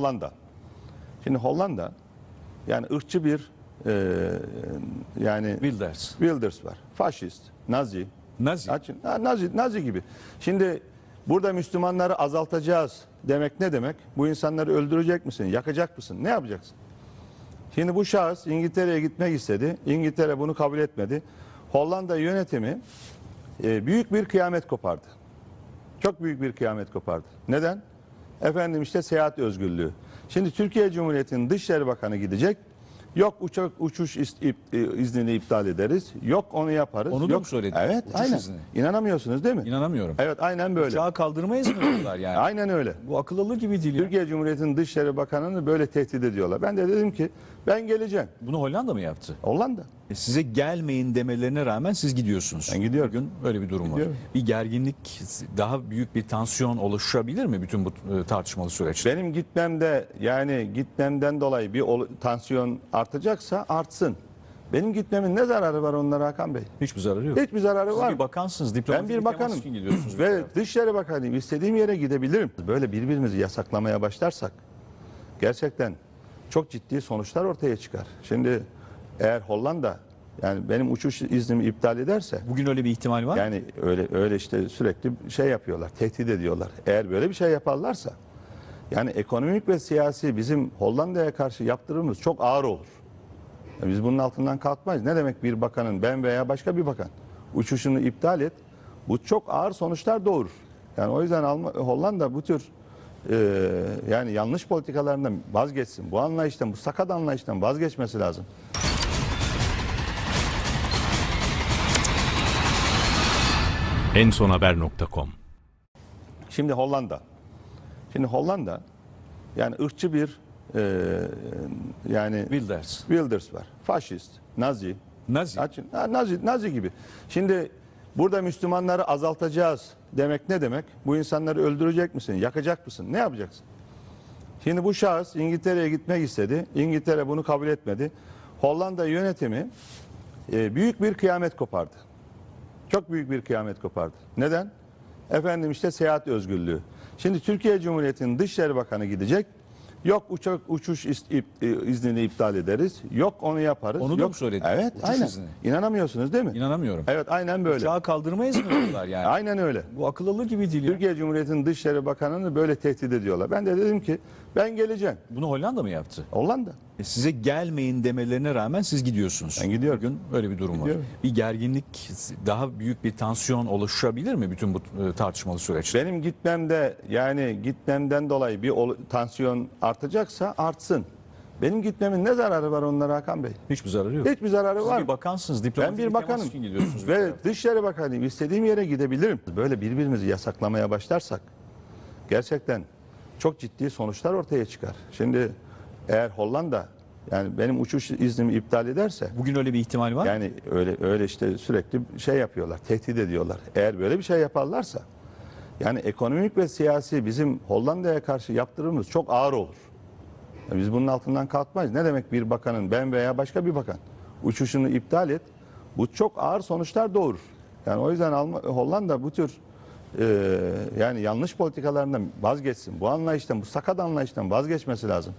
Hollanda. Şimdi Hollanda yani ırkçı bir e, yani Wilders. Wilders var. Faşist, Nazi. Nazi. Açın. Ha, Nazi, Nazi gibi. Şimdi burada Müslümanları azaltacağız demek ne demek? Bu insanları öldürecek misin? Yakacak mısın? Ne yapacaksın? Şimdi bu şahıs İngiltere'ye gitmek istedi. İngiltere bunu kabul etmedi. Hollanda yönetimi e, büyük bir kıyamet kopardı. Çok büyük bir kıyamet kopardı. Neden? Efendim işte seyahat özgürlüğü. Şimdi Türkiye Cumhuriyeti'nin Dışişleri Bakanı gidecek. Yok uçak uçuş e, iznini iptal ederiz. Yok onu yaparız. Onu da Yok. mı söyledi? Evet, Uçuş aynen. izni. İnanamıyorsunuz değil mi? İnanamıyorum. Evet, aynen böyle. Uçağı kaldırmayız mı diyorlar yani? Aynen öyle. Bu akıllı gibi değil ya. Türkiye Cumhuriyeti'nin Dışişleri Bakanı'nı böyle tehdit ediyorlar. Ben de dedim ki ben geleceğim. Bunu Hollanda mı yaptı? Hollanda. E, Size gelmeyin demelerine rağmen siz gidiyorsunuz. Ben gidiyorum. Bugün öyle bir durum Gidiyorum. var. Bir gerginlik, daha büyük bir tansiyon oluşabilir mi bütün bu e, tartışmalı süreçte? Benim gitmemde yani gitmemden dolayı bir tansiyon artacaksa artsın. Benim gitmemin ne zararı var onlara Hakan Bey? Hiçbir zararı yok. Hiçbir zararı Siz var. bir mı? bakansınız, Ben bir bakanım için gidiyorsunuz. ve Dışişleri Bakanıyım. İstediğim yere gidebilirim. Böyle birbirimizi yasaklamaya başlarsak gerçekten çok ciddi sonuçlar ortaya çıkar. Şimdi eğer Hollanda yani benim uçuş iznimi iptal ederse Bugün öyle bir ihtimal var mı? yani öyle öyle işte sürekli şey yapıyorlar, tehdit ediyorlar. Eğer böyle bir şey yaparlarsa yani ekonomik ve siyasi bizim Hollanda'ya karşı yaptırımımız çok ağır olur. Yani biz bunun altından kalkmayız. Ne demek bir bakanın ben veya başka bir bakan uçuşunu iptal et. Bu çok ağır sonuçlar doğurur. Yani o yüzden Alman, Hollanda bu tür e, yani yanlış politikalarından vazgeçsin. Bu anlayıştan, bu sakat anlayıştan vazgeçmesi lazım. ensonhaber.com Şimdi Hollanda. Şimdi Hollanda yani ırkçı bir e, yani Wilders. Wilders var. Faşist, Nazi. Nazi. Açın. Ha, Nazi, Nazi gibi. Şimdi burada Müslümanları azaltacağız demek ne demek? Bu insanları öldürecek misin? Yakacak mısın? Ne yapacaksın? Şimdi bu şahıs İngiltere'ye gitmek istedi. İngiltere bunu kabul etmedi. Hollanda yönetimi e, büyük bir kıyamet kopardı. Çok büyük bir kıyamet kopardı. Neden? Efendim işte seyahat özgürlüğü. Şimdi Türkiye Cumhuriyeti'nin Dışişleri Bakanı gidecek. Yok uçak uçuş e, iznini iptal ederiz. Yok onu yaparız. Onu da Yok. mı söyledi? Evet, Uçuş aynen. izni. İnanamıyorsunuz değil mi? İnanamıyorum. Evet, aynen böyle. Uçağı kaldırmayız mı diyorlar yani? Aynen öyle. Bu akıllı gibi değil ya. Türkiye Cumhuriyeti'nin Dışişleri Bakanı'nı böyle tehdit ediyorlar. Ben de dedim ki ben geleceğim. Bunu Hollanda mı yaptı? Hollanda. E, Size gelmeyin demelerine rağmen siz gidiyorsunuz. Ben gidiyorum. Bugün öyle bir durum Gidiyorum. var. Bir gerginlik, daha büyük bir tansiyon oluşabilir mi bütün bu e, tartışmalı süreçte? Benim gitmemde yani gitmemden dolayı bir tansiyon artacaksa artsın. Benim gitmemin ne zararı var onlara Hakan Bey? Hiçbir zararı yok. Hiçbir zararı Siz var. bir mı? bakansınız, Ben bir bakanım gidiyorsunuz. ve Dışişleri Bakanıyım. İstediğim yere gidebilirim. Böyle birbirimizi yasaklamaya başlarsak gerçekten çok ciddi sonuçlar ortaya çıkar. Şimdi eğer Hollanda yani benim uçuş iznimi iptal ederse Bugün öyle bir ihtimal var mı? yani öyle öyle işte sürekli şey yapıyorlar, tehdit ediyorlar. Eğer böyle bir şey yaparlarsa yani ekonomik ve siyasi bizim Hollanda'ya karşı yaptırımımız çok ağır olur. Yani biz bunun altından kalkmayız. Ne demek bir bakanın ben veya başka bir bakan uçuşunu iptal et. Bu çok ağır sonuçlar doğurur. Yani o yüzden Alman, Hollanda bu tür e, yani yanlış politikalarından vazgeçsin. Bu anlayıştan, bu sakat anlayıştan vazgeçmesi lazım.